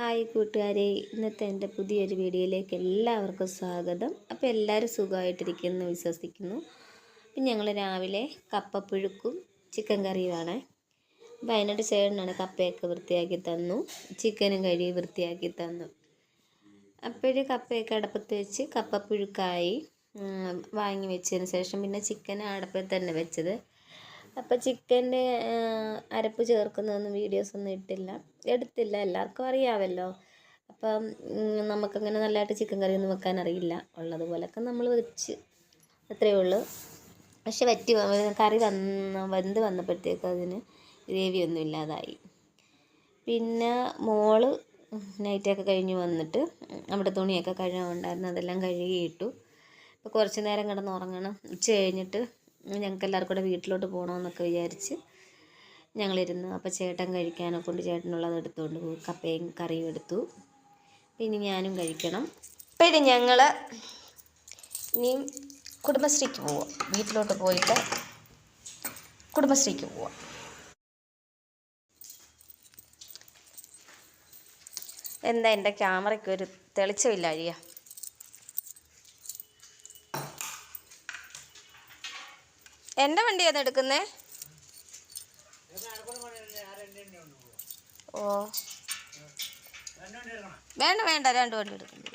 Hi കൂട്ടുകാരെ ഇന്നത്തെ എന്റെ പുതിയൊരു വീഡിയോയിലേക്ക് എല്ലാവർക്കും സ്വാഗതം. അപ്പോൾ എല്ലാവരും സുഖമായിട്ടിരിക്കുന്നു വിശ്വസിക്കുന്നു. അപ്പം ഞങ്ങൾ രാവിലെ കപ്പപ്പുഴുക്കും ചിക്കൻ കറിയുമാണ്. അപ്പം അതിനോട് ചേട്ടനാണ് കപ്പയൊക്കെ വൃത്തിയാക്കി തന്നു. ചിക്കനും കഴുകി വൃത്തിയാക്കി തന്നു. അപ്പോഴും കപ്പയൊക്കെ അടപ്പത്ത് വെച്ച് കപ്പപ്പുഴുക്കായി വാങ്ങി വെച്ചതിന് ശേഷം പിന്നെ ചിക്കൻ അടപ്പിൽ തന്നെ വെച്ചത്. അപ്പോൾ ചിക്കന്റെ അരപ്പ് ചേർക്കുന്നതൊന്നും വീഡിയോസ് ഒന്നും ഇട്ടില്ല. എടുത്തില്ല. എല്ലാവർക്കും അറിയാമല്ലോ അപ്പം നമുക്കങ്ങനെ നല്ലതായിട്ട് ചിക്കൻ കറി ഒന്നും വെക്കാൻ അറിയില്ല. ഉള്ളതുപോലൊക്കെ നമ്മൾ വെച്ച്. അത്രയേ ഉള്ളൂ. പക്ഷെ വറ്റി കറി വന്ന് വെന്ത് വന്നപ്പോഴത്തേക്ക് അതിന് ഗ്രേവി ഒന്നും ഇല്ലാതായി. പിന്നെ മോൾ നൈറ്റൊക്കെ കഴിഞ്ഞ് വന്നിട്ട് അവിടെ തുണിയൊക്കെ കഴുകുന്നുണ്ടായിരുന്നു അതെല്ലാം കഴുകിയിട്ടു. ഇപ്പോൾ കുറച്ച് നേരം കിടന്ന് ഉറങ്ങണം ഉച്ച കഴിഞ്ഞിട്ട് ഞങ്ങൾക്ക് എല്ലാവർക്കും കൂടെ വീട്ടിലോട്ട് പോകണമെന്നൊക്കെ വിചാരിച്ച് ഞങ്ങളിരുന്നു. അപ്പോൾ ചേട്ടൻ കഴിക്കാനെ കൊണ്ട് ചേട്ടനുള്ളത് എടുത്തുകൊണ്ട് പോയി. കപ്പയും കറിയും എടുത്തു. പിന്നെ ഞാനും കഴിക്കണം. പിന്നെ ഞങ്ങൾ ഇനി കുടുംബശ്രീക്ക് പോവാം. വീട്ടിലോട്ട് പോയിട്ട് കുടുംബശ്രീക്ക് പോവാം. എന്താ എന്റെ ക്യാമറയ്ക്ക് ഒരു തെളിച്ചമില്ല അഴിയ എന്റെ വണ്ടി ഏതാ എടുക്കുന്നേ? ഓ. വേണ്ട വേണ്ട രണ്ട് വണ്ടി എടുക്കുന്നു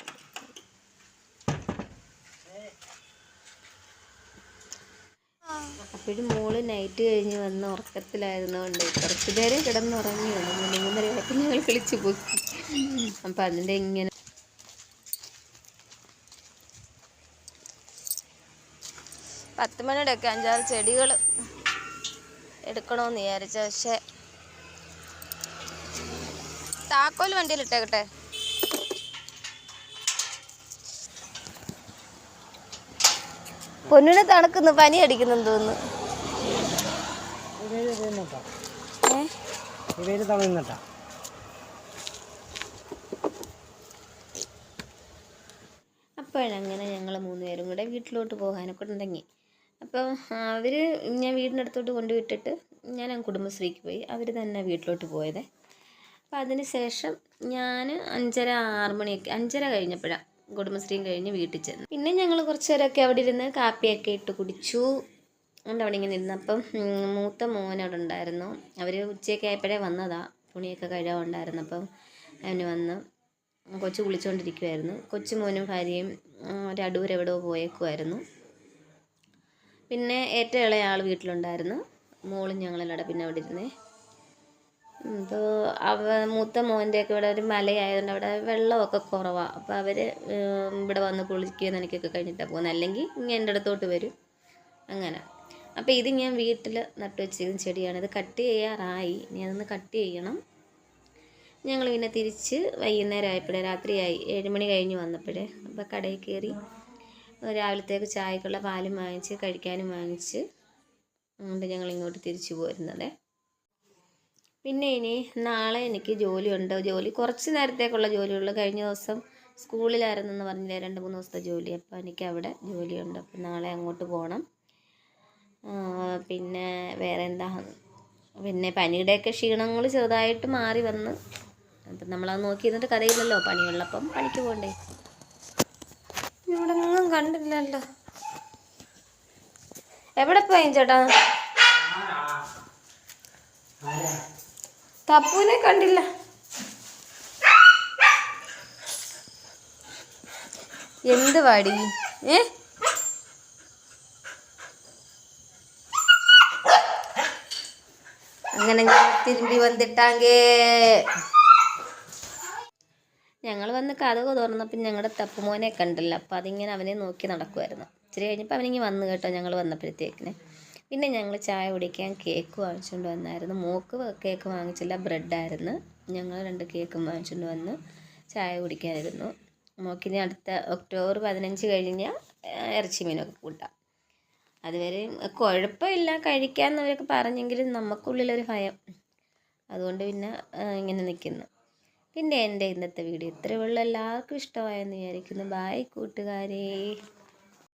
അപ്പോഴും മോൾ നൈറ്റ് കഴിഞ്ഞ് വന്ന് ഉറക്കത്തിലായിരുന്നുകൊണ്ട് കുറച്ച് നേരം കിടന്നുറങ്ങി മൂന്ന് മൂന്നര മൂന്നരയായപ്പോൾ ഞങ്ങൾ വിളിച്ചു പോയി. അപ്പം അതിന്റെ ഇങ്ങനെ പത്ത് മണിയുടെയൊക്കെ അഞ്ചാറ് ചെടികൾ എടുക്കണമെന്ന് വിചാരിച്ച. പക്ഷെ താക്കോൽ വണ്ടിയിൽ ഇട്ടേക്കട്ടെ. പൊന്നിനെ തണുക്കുന്നു പനി അടിക്കുന്നുണ്ടോന്ന് തോന്നുന്നു. അപ്പോഴങ്ങനെ ഞങ്ങൾ മൂന്നുപേരും കൂടെ വീട്ടിലോട്ട് പോകാനൊക്കെ തുടങ്ങി. അപ്പം അവർ ഞാൻ വീടിനടുത്തോട്ട് കൊണ്ടുവിട്ടിട്ട് ഞാൻ കുടുംബശ്രീക്ക് പോയി. അവർ തന്നെ വീട്ടിലോട്ട് പോയത്. അപ്പം അതിന് ശേഷം ഞാൻ അഞ്ചര ആറ് മണിയൊക്കെ അഞ്ചര കഴിഞ്ഞപ്പോഴാണ് കുടുംബശ്രീയും കഴിഞ്ഞ് വീട്ടിൽ ചെന്നു. പിന്നെ ഞങ്ങൾ കുറച്ച് നേരമൊക്കെ അവിടെ ഇരുന്ന് കാപ്പിയൊക്കെ ഇട്ട് കുടിച്ചു. അതുകൊണ്ട് അവിടെ ഇങ്ങനെ ഇരുന്നു. അപ്പം മൂത്ത മോൻ അവിടെ ഉണ്ടായിരുന്നു. അവർ ഉച്ചയൊക്കെ ആയപ്പോഴേ വന്നതാണ് തുണിയൊക്കെ കഴുകാനുണ്ടായിരുന്നു അപ്പം അവന് വന്ന് കൊച്ചു കുളിച്ചുകൊണ്ടിരിക്കുമായിരുന്നു കൊച്ചുമോനും ഭാര്യയും ഉം, ഒരു അടൂർ എവിടെയോ പോയേക്കുമായിരുന്നു പിന്നെ ഏറ്റവും ഇളയ ആൾ വീട്ടിലുണ്ടായിരുന്നു. മോളും ഞങ്ങളെല്ലാം പിന്നെ അവിടെ ഇരുന്നേ. അപ്പോൾ അവ മൂത്ത മോന്റെയൊക്കെ ഇവിടെ ഒരു മലയായതുകൊണ്ട് അവിടെ വെള്ളമൊക്കെ കുറവാണ് അപ്പോൾ അവർ ഇവിടെ വന്ന് കുളിക്കുകയും നനയ്ക്കൊക്കെ കഴിഞ്ഞിട്ടാണ് പോകുന്നത് അല്ലെങ്കിൽ ഇങ്ങനെ എന്റെ അടുത്തോട്ട് വരും. അങ്ങനെ. അപ്പോൾ ഇത് ഞാൻ വീട്ടിൽ നട്ടു വെച്ചിരുന്ന ചെടിയാണ്. ഇത് കട്ട് ചെയ്യാറായി. ഇനി അതൊന്ന് കട്ട് ചെയ്യണം. ഞങ്ങൾ പിന്നെ തിരിച്ച് വൈകുന്നേരം ആയപ്പോഴേ രാത്രിയായി. ഏഴ് മണി കഴിഞ്ഞ് വന്നപ്പോഴേ. അപ്പോൾ കടയിൽ കയറി രാവിലത്തേക്ക് ചായക്കുള്ള പാലും വാങ്ങിച്ച് കഴിക്കാനും വാങ്ങിച്ച് അതുകൊണ്ട് ഞങ്ങൾ ഇങ്ങോട്ട് തിരിച്ചു പോരുന്നത്. പിന്നെ ഇനി നാളെ എനിക്ക് ജോലിയുണ്ട്. ജോലി കുറച്ച് നേരത്തേക്കുള്ള ജോലിയുള്ളൂ. കഴിഞ്ഞ ദിവസം സ്കൂളിലായിരുന്നു എന്ന് പറഞ്ഞില്ലേ രണ്ട് മൂന്ന് ദിവസത്തെ ജോലി. അപ്പോൾ എനിക്ക് അവിടെ ജോലിയുണ്ട്. അപ്പോൾ നാളെ അങ്ങോട്ട് പോകണം. പിന്നെ വേറെ എന്താ? പിന്നെ പനിയുടെയൊക്കെ ക്ഷീണങ്ങൾ ചെറുതായിട്ട് മാറി വന്ന്. അപ്പം നമ്മളത് നോക്കിയിരുന്നിട്ട് കഥയില്ലല്ലോ പണിയുള്ളപ്പം പണിക്ക് പോകണ്ടേ? ഇവിടെ ഒന്നും കണ്ടില്ലല്ലോ. എവിടെ പോയി ചേട്ടാ? തപ്പുവിനെ കണ്ടില്ല. എന്ത് വാടി? ഏ? അങ്ങനെ ഞാൻ തിരുമ്പി വന്നിട്ടാങ്കേ. ഞങ്ങൾ വന്ന് കഥക് തുറന്നപ്പോൾ ഞങ്ങളുടെ തപ്പുമോനെ കണ്ടല്ലോ. അപ്പോൾ അതിങ്ങനെ അവനെ നോക്കി നടക്കുമായിരുന്നു ഇച്ചിരി കഴിഞ്ഞപ്പോൾ അവനിങ്ങനെ വന്നു കേട്ടോ ഞങ്ങൾ വന്നപ്പോഴത്തേക്കിന്. പിന്നെ ഞങ്ങൾ ചായ കുടിക്കാൻ കേക്ക് വാങ്ങിച്ചുകൊണ്ട് വന്നായിരുന്നു. മോക്ക് കേക്ക് വാങ്ങിച്ചില്ല ബ്രെഡായിരുന്നു. ഞങ്ങൾ രണ്ട് കേക്കും വാങ്ങിച്ചുകൊണ്ട് വന്ന് ചായ കുടിക്കാനിരുന്നു. മോക്കിനി അടുത്ത ഒക്ടോബർ പതിനഞ്ച് കഴിഞ്ഞാൽ ഇറച്ചി മീനൊക്കെ കൂട്ടാം. അതുവരെ കുഴപ്പമില്ല. കഴിക്കാമെന്നവരൊക്കെ പറഞ്ഞെങ്കിലും നമുക്കുള്ളിലൊരു ഭയം. അതുകൊണ്ട് പിന്നെ ഇങ്ങനെ നിൽക്കുന്നു പിന്നെ എന്റെ ഇന്നത്തെ വീഡിയോ ഇത്രയേ ഉള്ളൂ. എല്ലാവർക്കും ഇഷ്ടമായെന്ന് വിചാരിക്കുന്നു. ബായ് കൂട്ടുകാരേ.